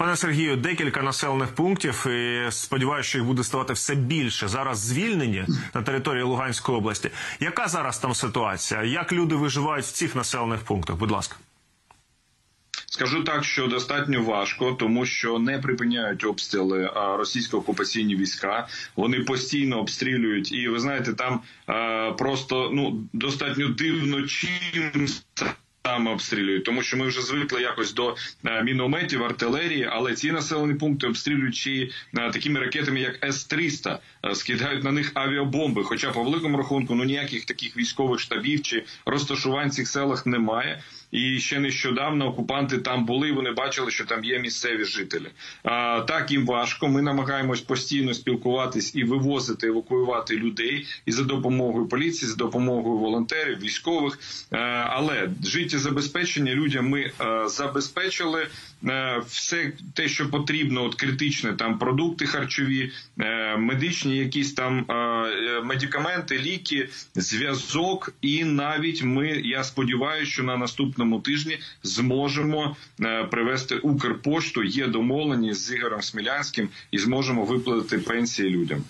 Пане Сергію, декілька населених пунктів. і Сподіваюся, що їх буде ставати все більше. Зараз звільнені на території Луганської області. Яка зараз там ситуація? Як люди виживають в цих населених пунктах? Будь ласка. Скажу так, що достатньо важко, тому що не припиняють обстріли російсько-окупаційні війська. Вони постійно обстрілюють, і ви знаєте, там а, просто ну достатньо дивно чим саме обстрілюють, тому що ми вже звикли якось до е, мінометів, артилерії, але ці населені пункти обстрілюють е, такими ракетами, як С-300, е, скидають на них авіабомби. Хоча по великому рахунку ну ніяких таких військових штабів чи розташувань в цих селах немає. І ще нещодавно окупанти там були. Вони бачили, що там є місцеві жителі. А, Так їм важко. Ми намагаємось постійно спілкуватись і вивозити, евакуювати людей і за допомогою поліції, за допомогою волонтерів, військових. А, але життєзабезпечення людям ми а, забезпечили а, все те, що потрібно, от критичне там продукти харчові, а, медичні, якісь там медикаменти, ліки, зв'язок, і навіть ми, я сподіваюся, що на наступному тижні зможемо е, привести Укрпошту. Є домовлені з Ігорем Смілянським і зможемо виплатити пенсії людям.